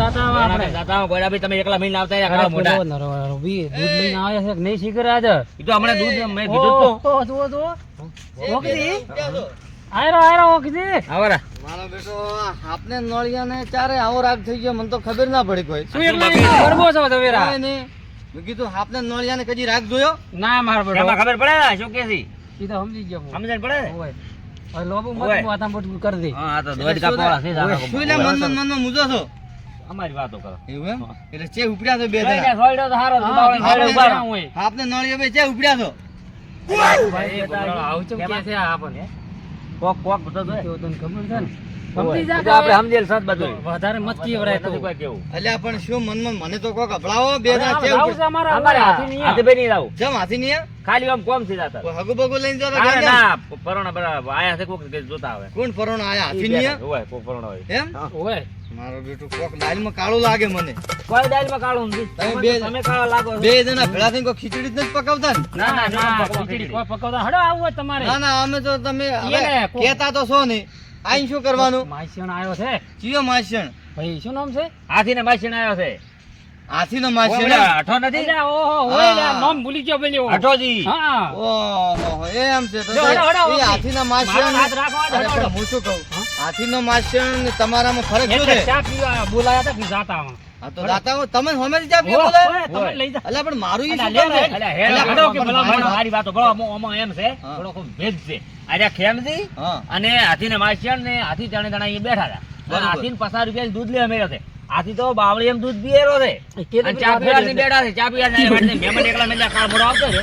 જાતા આવા આપણે. દાદા ગોડા ભાઈ તમે એકલા મહિને આવતા રહ્યા અરે કાળા મોઢા. પેલો નરો- રવિ દૂધ લઈને આવ્યા છે કે નહીં શીખર આજે? ઈ તો હમણાં દૂધ મેં કીધું તો. ઓ, જુઓ, જુઓ. આયરો, આયરો, ઓકદી. આવરા. મારો બેટો આપને નળિયાને ચારે આવો રાગ થઈ ગયો મને તો ખબર ના પડી કોઈ. શું એકલા એકલા છો નહીં. મેં કીધું આપને નળિયાને કદી રાગ જોયો? ના મારો બેટો. ખબર પડે શું કે છે? ઈ તો સમજી ગયો હું. સમજણ પડે? ઓય. લોબુ મત કરી દે. હા તો દોડ કાપવાળા છે સારા મન મનમાં મૂજો છો? અમારી વાતો કરો એવું એમ એટલે ચે ઉપડ્યા છો બે જણા સોયડો તો હારો છે, હોય. આપને નળિયો બે ચે ઉપડ્યા છો ભાઈ, આવું ચમ કે છે આ આપણને? કોક કોક તો. કેવું તને ખબર છે ને? સમજી જા તો આપણે સમજેલ સત બધું વધારે મત કહેવરાય તું. કેવું. અલ્યા પણ શું મનમાં મને તો કોક અભળાવો બે અરે જણા આ ચે છે અમારા હાથી નહીં હાથે બે નહીં લાવું. જેમ હાથી નહીં ખાલી આમ કોમથી જાતા. હગુ બગુ લઈને જતો ના, ના પરોણા બરાબર આયા છે કોક જોતા આવે. કોણ પરોણ આયા? હાથી નહીં હોય કોક પરોણા હોય. એમ? હા. મારો બેટો કોક લાઈનમાં કાળું લાગે મને. કોઈ દાલમાં કાળું નથી. તમે તમે બે- તમે કાળા લાગો બે જણા ભેળા થઈને કોઈ ખીચડી જ નથી પકાવતા ના? ના ના, ના ખીચડી કોઈ પકવતા. હળો આવું તમારે. ના ના અમે તો તમે કેતા કહેતા તો છો નહીં આઈને શું કરવાનું? માસીણ આવ્યો છે. ચિયો માસણ ભાઈ શું નામ છે? હાથીને માસીને આવ્યો છે. હાથી નો ઓલા અઠો નથી? એટલે ઓહો હોય નામ ભૂલી ગયો પેલી. અઠોજી. હા. ઓહો એમ છે તો એ હાથ રાખો, હડો. પણ હું શું કહું? હાથી નો માસણ ને તમારામાં ફરક શું છે? ચા પીવા બોલાયા હતા કે જાતા હા તો દાતા તમે હમે જ ચા બોલે તમે લઈ જા. અલ્યા પણ મારું ઈ શું કામ છે? અલ્યા, હેડ કે કે ભલા મારી- વાતો આમાં- એમ છે થોડો ખૂબ ભેદ છે. અરે ખેમજી અને હાથી ને માસિયાણ ને હાથી જાણે જાણે અહીંયા બેઠા હતા. હાથી ને પચાસ રૂપિયા દૂધ લે અમે છે. હાથી તો બાવળી એમ દૂધ પીએરો છે. તો ચા પીવા બેઠા છે. ચા પીવા મેમન એકલા મેલા કાર મોડો આવતો છે.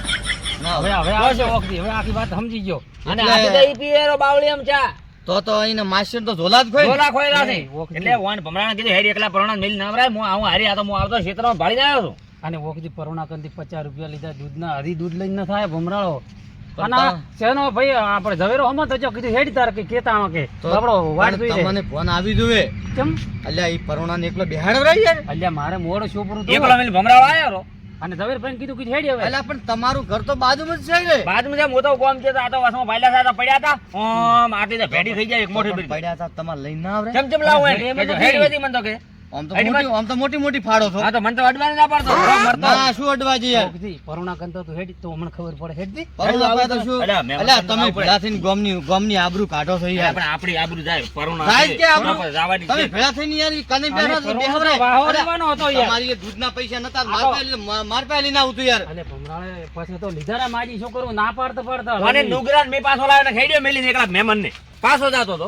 હવે હવે આવશે વખતે. હવે આખી વાત સમજી ગયો. અને હાથી તો ઈ પીએરો બાવળી એમ ચા. તો તો અહીં માસ્ટર તો ઝોલા જ ખોઈ ઝોલા ખોયેલા છે. એટલે વાન ભમરાણ કીધું હેરી એકલા પરણા મેલી ના ભરાય. હું આવું હારી આ તો હું આવતો ક્ષેત્રમાં ભાળી આવ્યો છું. અને વખતે પરોણા કંદી પચાસ રૂપિયા લીધા. દૂધના હરી દૂધ લઈને ન થાય ભમરાળો. અને તા- શેનો ભાઈ આપણે ઝવેરો હમત જો કીધું હેડી તાર કે કેતાણો કે આપણો વાટ પણ જોઈ તમને ફોન આવી જોવે કેમ? અલ્યા ઈ પરોણાને એકલો બેહાડવરાય યાર અલ્યા મારે મોડો છોપરું એકલો મેલ ભમરાળો આવ્યો રો અને ઝવેર ભાઈ કીધું કીધું હેડી હવે. અલ્યા પણ તમારું ઘર તો બાજુમાં જ છે રે બાજુમાં જેમ મોટો કોમ છે તો આ તો વાસમાં ભાઈલા સાથે પડ્યા હતા. ઓમ આટલી તો ભેડી થઈ જાય એક મોટી પડ્યા હતા તમારે લઈને ના આવરે. ચમ ચમ લાવો હેડી વધી મને તો કે. આમ તો મોટી આમ તો મોટી મોટી ફાડો છો. હા તો મને તો અડવાની ના પાડતો. ના શું અડવા જઈએ? યાર કંતો તું હેડ તો મને ખબર પડે હેડ દી પરોણા તો શું? અલ્યા, મહેમાન અલ્યા તમને તમે ભેળા થઈને ગામની ગામની આબરૂ કાઢો છો યાર. પણ આપણી આબરૂ જાય પરુણા જાય કે આબરૂ? જવાની તમે ભેળા થઈને યાર કને બેઠા છો, બેહવરાય. તો વાહો અલ્યા, લેવાનો હતો યાર. તમારી દૂધના પૈસા નતા માર લઈને- માર લઈને આવતું યાર. અલે ભમરાળે પછી તો લીધા રે માજી શું ના પાડતા પાડતા. મને નુગરાન મેં પાછો લાવ્યો ને ખેડ્યો મેલી ને એકલા મહેમાન ને પાછો જાતો હતો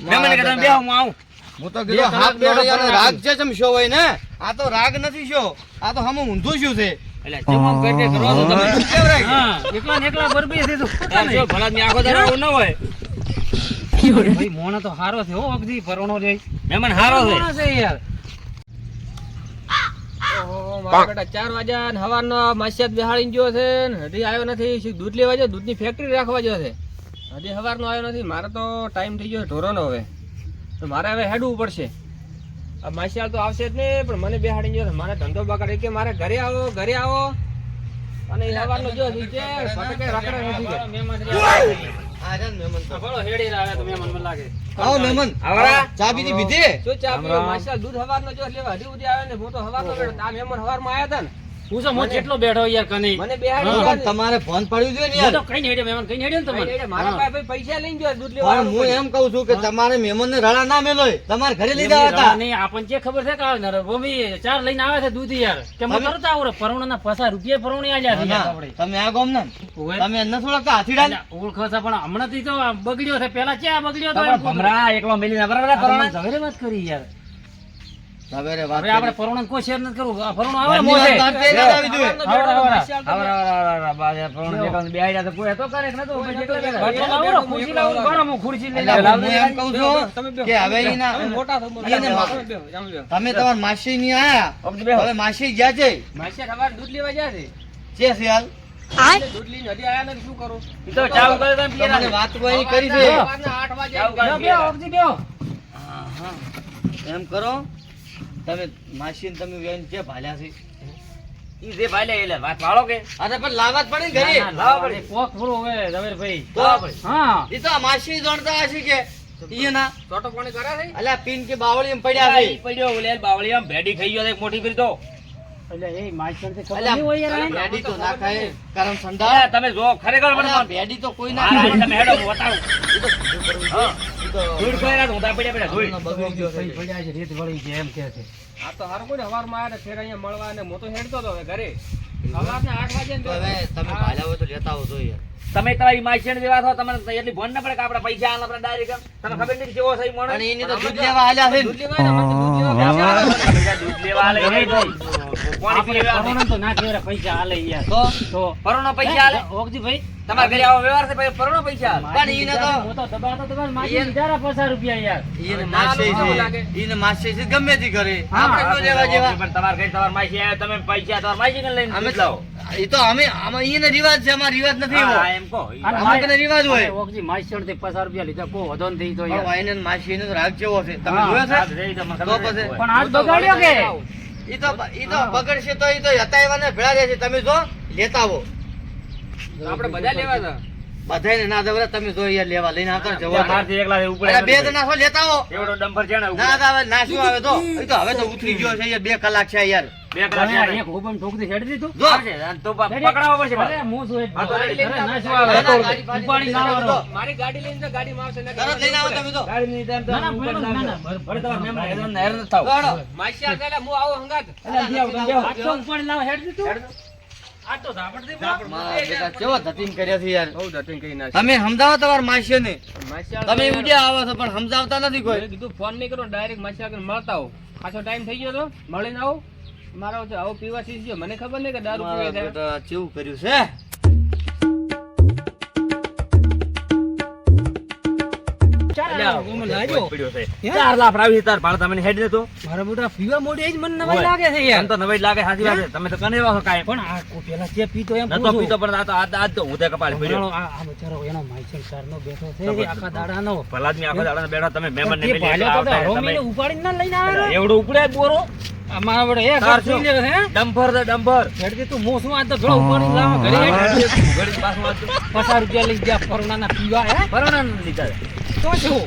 મહેમાન કે તમે બેહો હું આવું. હું તો કીધું હાથ બેઠો બેઠો રાગ છે ચમ શો હોય ને? આ તો રાગ નથી શો. આ તો હમ ઊંધું શું છે? એટલે જેમ આમ કરો છો તમે? હા. એકલા ને એકલા બરબી દીધું એમ જો ભલા ની. આંખો દાડા ન હોય. ભાઈ મોણો તો હારો છે હો અગદી પરોણો જોઈ મહેમાન હારો છે. યાર. ઓહો, મારા બેટા ચાર વાગ્યા ને હવારનો માસિયાત બેહાડીને ગયો છે ને. હજી આવ્યો નથી દૂધ લેવા ગયો દૂધની ફેક્ટરી રાખવા ગયો છે. હજી હવારનો આવ્યો નથી મારે તો ટાઈમ થઈ ગયો ઢોરોનો હવે. તો મારે હવે હેડવું પડશે. આ માસિયાલ તો આવશે જ ને પણ મને બેહાડીને ગયો મારે ધંધો બગાડે કે મારે ઘરે આવો ઘરે આવો? અને એ જો નીચે ફટકે રાખડે નથી મહેમાન તો. હેડી મને લાગે. આવો મહેમાન આવરા. ચા બીજી પીધી? શું ચા પીવો માસિયાલ દૂધ હવાનો જો લેવા હજી સુધી આવે ને હું તો હવારનો બેઠો આ મહેમાન હવારમાં આવ્યા હતા ને. હું તો હું જેટલો બેઠો યાર કને. મને બેહાડી યાર તમારે ફોન પડ્યું જોઈએ ને યાર? તો કઈ નહીં મહેમાન કઈ નહીં ને મારા પાસે પૈસા લઈને જો દૂધ લેવા પણ હું એમ કહું છું કે તમારે મહેમાન ને રડા ના મેલો તમારે ઘરે લીધા હતા નહીં, આપણને જે ખબર છે કે આ નર- ભૂમિ ચાર લઈને આવે છે દૂધ યાર. કે મને તરત આવું રે, પરોણાના પચાસ રૂપિયા પરોણી આલ્યા છે આપણે. તમે આ ગોમ ને. તમે ન થોડાક હાથીડા ને? ઓળખો છે પણ હમણાંથી તો બગડ્યો છે. પેલા ક્યાં બગડ્યો તો તમારા. ભમરા એકલો મેલી ના બરાબર પરોણા? ઝવેરે વાત કરી યાર. હવે વાત આપણે. કોઈ શેર નથી કરવું. આવે આવી તો કોઈ કરે ખુરશી લાવો, હું ખુરશી એમ કહું તમે છું કે હવે એના મોટા થો, મોટા એને થો. મા- તમે બેહો, તમે બેહો. તમે તમારા માસી ની આયા. હવે માસી ગયા છે. સવારે દૂધ લેવા ગયા સિયાલ. વાત કરી. એમ કરો. તમે માસી તમે વેન જે ભાલ્યા છે. ઈ જે ભાઈ એટલે વાત વાળો કે? અરે પણ લાવત જ પડે ને ઘરે. ના, ના, પડે. કોક પૂરો હવે ઝવેરભાઈ. તો હા. એ તો માસી જાણતા હશે કે ઈ ચોટો પાણી કરે છે? અલ્યા પીન કે બાવળી પડ્યા છે. પડ્યો ઓલે બાવળી આમ ભેડી ખાઈ ગયો છે મોટી ફરી તો. એટલે એ માઈસણથી ખબર અલ્યા, નહીં હોય યાર આને? ભેડી તો ના ખાય કારણ અરે, સંડા તમે જો ખરેખર ભેડી તો કોઈ ના તમે હેડો બતાવું. તો ધૂળ પડ્યા ધૂળ કઈ છે. પડ્યા છે રેત વળી છે એમ કે છે આ તો હારું કોઈ હવારમાં આવ્યા ને ફેર અહીંયા મળવા અને હું તો હેડતો હવે ઘરે સવારના આઠ વાગે હવે તમે તો લેતા આવો તો યાર તમે તમારી માઈસેણ જેવા છો તમને એટલી ભણ ના પડે કે આપડે પૈસા આલે આપણે ડાયરેક્ટ તમને ખબર નથી કેવો સહી ઈ અને એની તો દૂધ લેવા આલ્યા છે દૂધ તો દૂધ લેવા દૂધ લેવા આલે. તો ના કહેવાય પૈસા હાલે યાર. તો? તો પરોનો પૈસા આલે ઓગજીભાઈ તમારા ઘરે આવો વ્યવહાર છે પછી પરોનો પૈસા આલે પણ ઈને તો- હું તો દબાતો દબાતો માગી લીધા પચાસ રૂપિયા યાર. ઈને ના, છે ઈને માસે છે ગમે તે કરે. આપણે શું લેવા જેવા? પણ તમારા ઘરે તમારા માસી આવ્યા, તમે પૈસા તમારા માસી ને લઈને અમે લાવો. એ તો અમે આમાં રિવાજ છે અમાર રિવાજ નથી હા, એમ રિવાજ હોય. ઓગજી થી પચાસ રૂપિયા લીધા કોઈ વધો તો ને રાગ જેવો છે. તમે જોયો છે? તો મને તો ખબર પછી. પણ આજ બગાડ્યો કે? વળી આવું. ઈ તો ઈ તો બગડશે તો ઈ તો હતા ભેળા રહે છે તમે જો લેતા આવો. આપણે બધા લેવા હતા બધાયને ના દવરા તમે જો લેવા. લઈને આવતા જવા મારથી એકલા છે, બે જણા છો લેતા આવો. એવડો છે ને ના આવે તો? ઈ તો હવે તો ઉતરી ગયો છે બે કલાક છે યાર બે કલાક દીધું. જો. તો પ- પડશે અરે, હું શું એક તો ના શું આવે ના, ગાડી ઉપાડી ના લઈને મારી ગાડી લઈને તો ગાડીમાં આવશે ને તરત લઈને આવો તમે તો. ના, ના. ના, તમારા હેરાન- હેરાન માસી હું આવું હંગાત. એટલે લઈ આવો, તમે બેહો. આ તો ઉપાડી લાવો, હેડી દીધું? આ તો ઝાપડથી બોલો. બેટા કેવો ધતીન કર્યા છે યાર. બહુ ધતિંગ કરી નાખી. તમે સમજાવો તમારા માસીઓને. માસી આ તમે તો ઉડ્યા આવો છો પણ સમજાવતા નથી કોઈ. કીધું ફોન નહીં કરો ડાયરેક્ટ માસી આગળ મળતા આવો. પાછો ટાઈમ થઈ ગયો તો મળીને આવો. મારો આવો પીવા શીખ મને ખબર નહીં કે દારૂ પીવે છે કેવું કર્યું છે? ચાર લાખ આવી તાર ભાડે તમને હેડ દેતો મારા બેટા પીવા મોઢે જ મને નવાઈ લાગે છે યાર. તો નવાઈ લાગે સાચી વાત છે. તમે તો કને એવા છો પણ આ કોઈ પેલા જે પીતો એમ નતો પીતો પણ આ તો આજ આજ તો હું કપાળ પડ્યો. આ આ બચારો એનો માઈસણ કારનો બેઠો છે આખા દાડાનો. ભલાદમી આખો દાડો બેઠા તમે મહેમાન ને પણ તે ભાલ્યો તો તો હરોમીને ઉપાડીને ના લઈને આવ્યો. એવડો ઉપડે બોરો. આ મારા એ તાર ઘર સુઈ શું? લે હે? ડમ્પર છે ડમ્પર હેડ તું મોં આ તો થોડો ઉપાડીને લાવો ઘરે હેડ. ઘડી પાછું વાંચો. પચાસ રૂપિયા લઈ ગયા પરોણાના પીવા હે? લીધા. તો શું?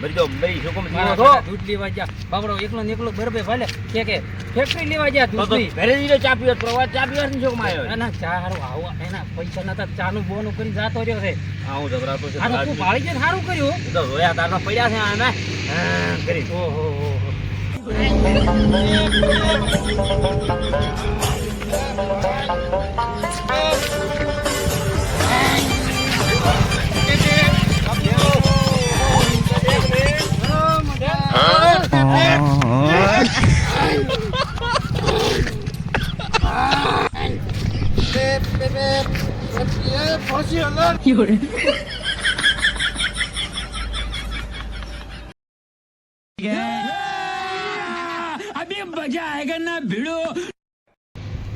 મરી જો મરી શું કામ મારા જીવો છો? બેટા દૂધ લેવા ગયા. બાબડો એકલો ને એકલો બરબે ભાલે. કે કે ફેક્ટરી લેવા તો તો દૂધની. ઘરે જઈને ચા પીવા પ્રવાસ ચા પીવા શું કામ આવ્યો? ના ના ચા હારું આવો એના પૈસા નતા ચાનું બોનું કરી જાતો રહ્યો છે. આવું હું જબરાતો છે. આ તો ભાળી ને સારું કર્યું. તો રોયા તારના પડ્યા છે આને. હા, કરી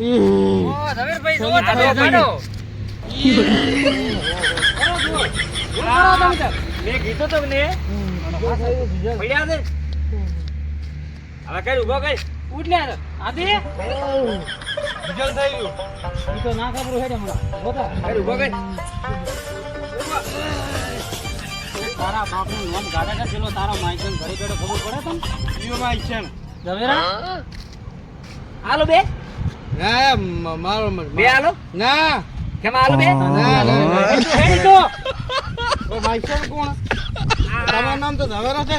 ઓહો ઓહો ઓ ઝવેરભાઈ જોવો આ તમે તો કાઢો. મેં કીધું તમને ને પડ્યા છે હવે કઈ ઊભો કઈ ઉઠ લે આદિ? ડીઝલ થઈ ગયું. ઈ તો ના ખબર હેડે હમણાં. બતા કઈ ઊભો કઈ. તારા બાપનું નામ ગાડા કા પેલો તારા માઈકન ઘરે બેઠો ખબર પડે તને? ઈયો માઈ છે ને? હાલો બે. ના મારો બે હાલો. ના. કેમ હાલો બે? ના ના તો. ઓ કોણ? તમારું નામ તો ધવેરા છે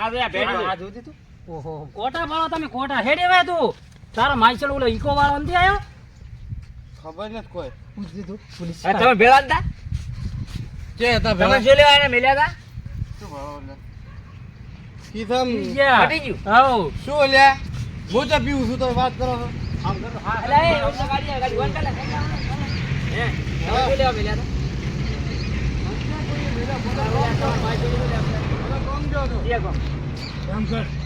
આ બે બેઠો. આ જોતી તું. ઓહો કોટા વાળો તમે કોટા હેડે વે તું તારા માઈસલ ઓલો ઈકો વાળો નથી આયો ખબર નથી કોઈ પૂછ દીધું પોલીસ તમે ભેળા હતા જે હતા તમે શું લેવા એને મેલ્યા હતા શું કીધમ ગયા ગયું આવો શું લે હું તો પીવું છું તો વાત કરો છો આમ કરો હા અલા એ ગાડી ગાડી બંધ કર હે તમે લેવા મેલ્યા હતા કોણ? ઓહો આ કેમાં આ તો શું કોણ વાતો જ્યારે કરે?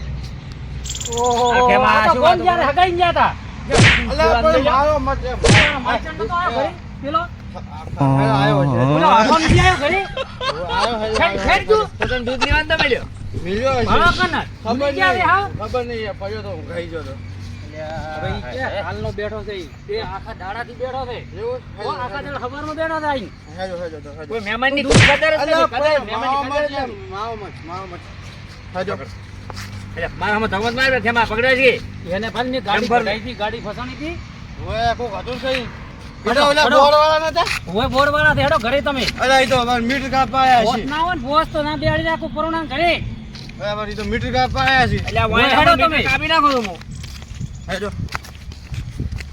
હાલનો બેઠો છે ઈ. તે આખા બેઠો છે. આખા દાડા બેઠો છે કોઈ કદર કદર, મહેમાનની કદર જ નથી. એટલે મારા ધમત માર્યો છે, એમાં પકડ્યો છે. એને પાછી મેં ગાડી ડમ્પર. હતી, ગાડી ફસાણી હતી ઓય કોક હતું કઈ હેડો, ઓલા હેડો. બોરવાળા નતા ઓય બોરવાળા છે, હેડો ઘરે તમે અલા ઈ તો અમાર મીટર કાપવા આયા છે ના હોય બોસ તો ના બેહાડી રાખું પરોણા ઘરે હવે અમાર તો મીટર કાપવા આયા છે એટલે ઓય, હેડો તમે. કાપી નાખો છો હું.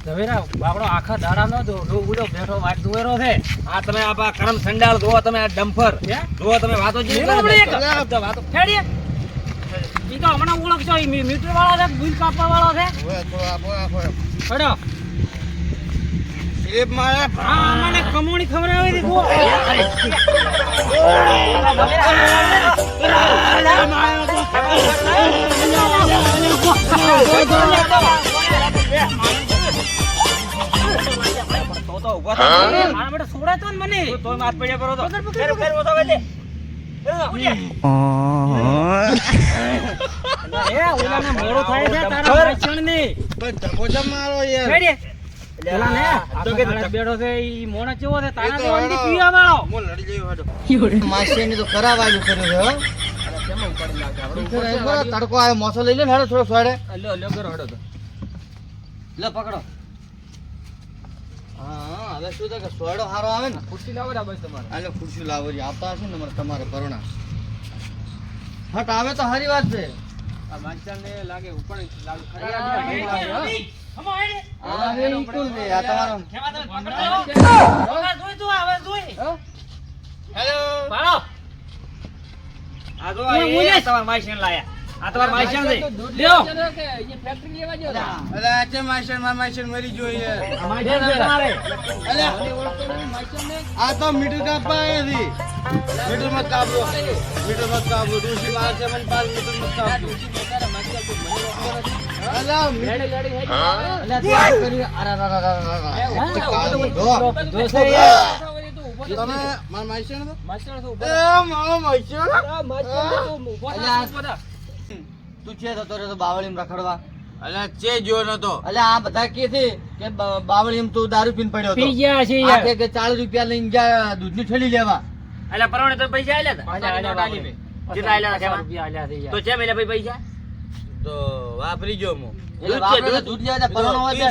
ઝવેરા બાપડો આખા દાડાનો જો લો ઉડો બેઠો વાત દુવેરો છે આ તમે આ કરમ સંડાળ જોવો તમે આ ડમ્પર હે? તમે વાતો જેવી આપણે એક. વાતો ઈ તો હમણાં ઓળખશો ઈ મી- મીટર વાળો છે. બિલ કાપવા વાળો છે હેડો. સ્લીપ મારે હા મને કમોણી ખબર આવી હતી ગો તો. અરે, મારા માટે સોડાય તો ને મને. તો માથ પડ્યા કરો તો. ફેર, ફેર, ઊભો તડકો આવે મોસો લઈ લે ને થોડો સોડે લો લ્યો, કરો, હેડો. પકડો હા હવે શું થાય કે સોયડો સારો આવે ને ખુરશી લાવો બસ તમારે. એટલે ખુરશી લાવો રી આવતા હશે ને તમારે- તમારે હટ આવે તો સારી વાત છે. આ લાગે ઉપર લાગે. છે. હેલો. તમારા માઈસેન લાયા. આ તમારા. તો દૂધ લ્યો. કે ફેક્ટરી લેવા જજો. અલે આ માઈશનમાં માઈશન મરી જોઈએ તમારે. અલે. તો મીટર કાપવા હતી કાપો. કાપો. છે મને કાપો. અલે. અલે કરી અરે અરે અરે તું, ઊભો થા. તમે માર માઈશન તો માણસો તો ઊભો એ મારો માઈશન તો ઊભો. તું છે તો રે તો બાવળીમાં રખડવા. અલે ચે જો નતો અલે આ બધા કે છે કે બાવળી માં તું દારૂ પીન પડ્યો પી ગયા છે આ યાર. કે કે 40 રૂપિયા લઈને ગયા દૂધની થેલી લેવા. એટલે પરવણે તો પૈસા આલ્યા હતા. આલ્યા, આલ્યા, ડાલી મે કેટલા આલ્યા હતા છે. તો ચેમ એટલે ભાઈ પૈસા? તો વાપરી જો મો. દૂધ એટલે છે, દૂધ. દૂધ જાય પરોણો હોય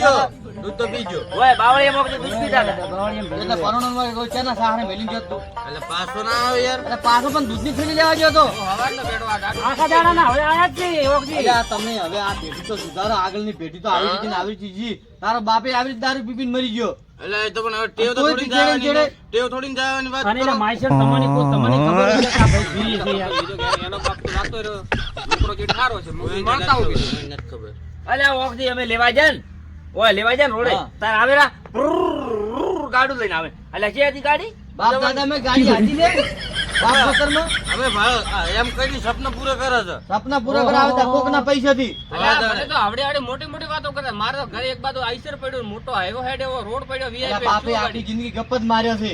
દૂધ તો પીજો ઓય બાવળીયામાં બધું દૂધ પીતા હતા ગવાળી એમ એટલે છે. પરોણો હોય કોઈ ચેના સાહરે મેલી ગયો તું એટલે પાછો ના આવે યાર એટલે પાછો પણ દૂધની થેલી લેવા ગયો તો હવારનો બેઠો આ ગાડી. આખા દાડાના હવે આયા જ છે એ વખતે. એટલે તમે હવે આ પેઢી તો સુધારો આગળની પેઢી તો આવી રીતે આવી રીતે જી તારો બાપે આવી રીતે દારૂ પીપીને મરી ગયો એટલે તો પણ હવે ટેવ તો થોડી જવાની ને. ટેવ થોડી ને જવાની વાત અને કરો. માઈસર તમને કોઈ તમને ખબર છે કે આ ભાઈ પીએ છે યાર. એનો બાપ તો રાતો રહ્યો. છોકરો જેઠ હારો છે. મને મળતા નથી હોય નથી ખબર. અલ્યા ઓખથી અમે લેવા જાય ને. ઓય લેવા જાય ને રોડે. તાર આવેલા પ્રુર ગાડું લઈને આવે. અલ્યા કે હતી ગાડી? બાપ દાદા મેં ગાડી હાજી લે. બાપ ખતરમાં હવે ભાઈ એમ કહીને સપના પૂરા કરે છે. સપના પૂરા કરાવે તો કોકના પૈસાથી. મને તો આવડે આવડે મોટી મોટી વાતો કરે. મારે તો ઘરે એક બાજુ આઈસર પડ્યો મોટો હાઈવો હેડ એવો રોડ પડ્યો એલા બાપે આખી જિંદગી ગપ જ માર્યો છે.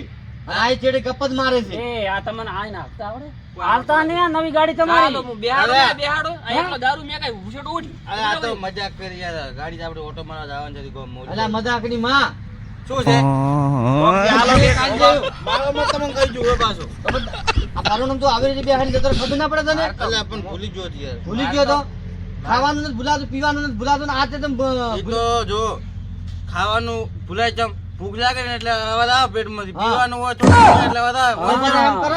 આ ચેડે ગપ જ મારે છે. એ આ તમને આઈને હાંકતા આવડે? આવતા ને આ નવી ગાડી ચાલો, તમારી હું બેહાડો બેહાડો. અહીંયા દારૂ મે કઈ ઉછડ ઉઠ અરે આ તો મજાક કરી યાર ગાડી આપણે ઓટો મારવા જવાનું છે ગોમ મોજ. અલા મજાકની માં. શું છે? બે કાંઈ જેવું. મારો મત તમને કહી જો પાછો. આ મારું નામ તો આવી રીતે બેહાડી જતો ખબર ના પડે તને? અલ્યા પણ ભૂલી ગયો યાર ભૂલી ગયો તો? ખાવાનું નથી ભૂલાતું પીવાનું નથી ભૂલાતું ને આ તે તમે તો જો ખાવાનું ભૂલાય ચમ. ભૂખ લાગે ને એટલે વધારે આવે પેટમાંથી. પીવાનું હોય તો એટલે કરો.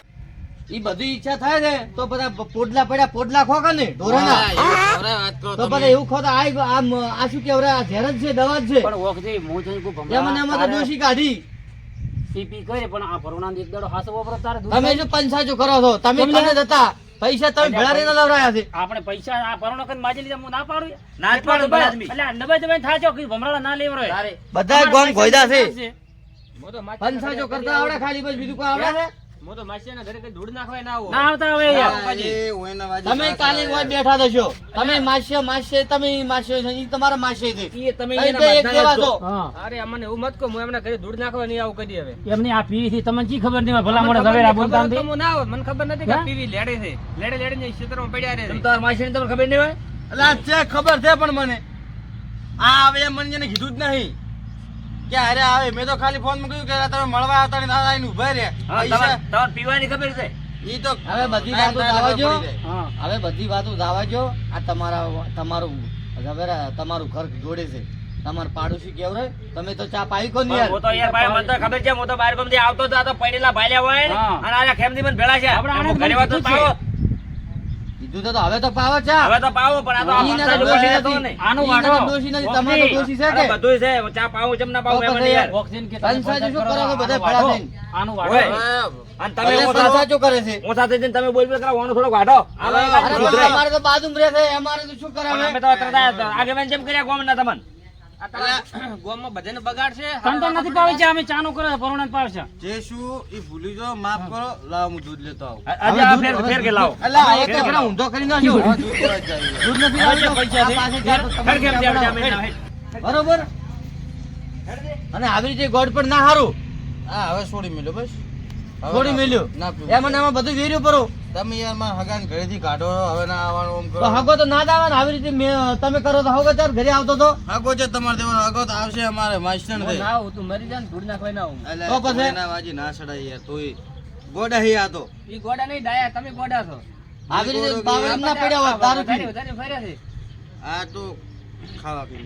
ઈ બધી ઈચ્છા થાય ને તો બધા પોડલા પડ્યા પોડલા ખો કે ને ઢોરાના? તો બધા એવું ખો તો આ આમ આ શું કેવરે આ ઝેર જ છે દવા જ છે. પણ ઓખજે હું કોઈ ભમરા એમાં ને એમાં તો તારે કાઢી. પી કરે પણ આ ભરવણાનો એક દાડો હાસો વાપરો તારે તમે જો પંચાજો કરો છો તમે કને જતા. પૈસા તમે ભેળા રહીને લવરાયા છે. આપણે પૈસા આ પરણો કરીને માજી લીધા હું ના પાડું. ના પાડું, બરાજમી. એટલે નબે દબાઈ દબાઈને થાચો કે ભમરાળા ના લેવરો તારે. બધા ગોમ ગોયદા છે. મો તો માછીના પંચાજો કરતા આવડે ખાલી બસ બીજું કોઈ આવડે છે? મો તો માછીના ઘરે કઈ ધૂળ નાખવાય ના આવો ના આવતા હવે યાર. હા, એ ઓયના વાજી તમે કાલે આવે. બેઠા થશો. તમે માસ્ય માસ્ય તમે માસ્ય છો તમારા માસ્ય છે. ઈ તમે તમે એના બે એક મતના જેવા જ છો. છો. હા. અરે અમને એવું મત કહો હું એમના ઘરે ધૂળ નાખવા નહીં આવું કદી હવે. એમની આ પી થી તમને જી ખબર નહીં ભલા મોડે બોલતા નથી. ના હોત. મને ખબર નથી કે પીવી લેડે છે. લેડે લેડે ને ક્ષેત્રમાં પડ્યા રહે તમ છે. તમારા માસીને તમને ખબર નહીં હોય? છે ખબર છે પણ મને. આ હવે મને કીધું જ નહીં. કે અરે આવે મેં તો ખાલી ફોનમાં કહ્યું કે તમે મળવા આવતા ને દાદા આઈને ઊભા રે તમારે પીવાની ખબર છે? ઈ તો હવે બધી વાતો થાય એટલે જવા જો. ખબર પડી જાય. હા. હવે બધી વાતો જવા આ તમારા તમારું હવે તમારું ઘર જોડે છે. તમાર પાડોશી કેવરે? તમે તો ચા પાઈ કો ને પણ હું તો યાર ભાઈ મને તો ખબર છે હું તો બહાર ગામથી આવતો તો આ તો પડેલા ભાલ્યા હોય અને આ ખેમથી મને ભેળા છે. આપણે આને હું જ વાર તો હવે તો પાવો છે હવે તો પાવો પણ આ તો આ વરસાદ નથી. આનું ઈ દોષી નથી, તમારો દોષી છે કે? બધું છે. ચા પાવો ચમ ના પાવો એમ યાર. ઓક્સિજન કે તમે શું કરો છો બધા ભેળા થઈને? આનું વાડો અને તમે હું સાથે- કરે છે. હું સાથે જઈને તમે બોલ બોલ કરો ઓનો થોડોક વાડો. અમારે તો બાજુમાં રહે છે અમારે તો શું પણ અમે કરાવે? તો કરતા આગેવાન જેમ કર્યા ગોમના તમને. આ તમારા ગામમાં બધાને બગાડ છે. તન નથી પાવી છે અમે ચાનું કરે પરોણા પાવે છે. જે શું ઈ ભૂલી જાઓ માફ કરો લાવ હું દૂધ લેતો આવું. આજે આ ફેર ફેર કે લાવો. એટલે એક એકરા ઊંધો કરી નાખ્યો. દૂધ લેવા જ જાય. દૂધ નથી લાવતો. પૈસા છે. આ પાસે ચાર તો ફેર તમારે કેમ ચા છે બનાવો. અમે ના બરોબર? અને આવી રીતે ગોડ પણ ના હારું. હા હવે છોડી મેલ્યો બસ. હવે છોડી મેલ્યો? એમાં એમાં બધું વેર્યું પરો. તમે યાર હગાને ઘરેથી કાઢો હવે ના આવવાનું આમ તો કરો હગો તો ના દાવા આવી રીતે મેં- તમે કરો તો હગો ઘરે આવતો તો. હગો છે તમારે દેવાનો. હગો તો આવશે અમારે માસ્ટર હું ના તું મરી જાન ને ધૂળ નાખવાય ના આવું. એટલે તો પછી? કોઈના વાજી ના સડાય યાર તોય. ગોડા હી આ તો. ઈ ગોડા નહીં ડાયા તમે ગોડા છો. આવી રીતે ગોળો ના પડ્યા હોય દારૂ પી વધારે ફર્યા છે. આ તો ખાવા પીને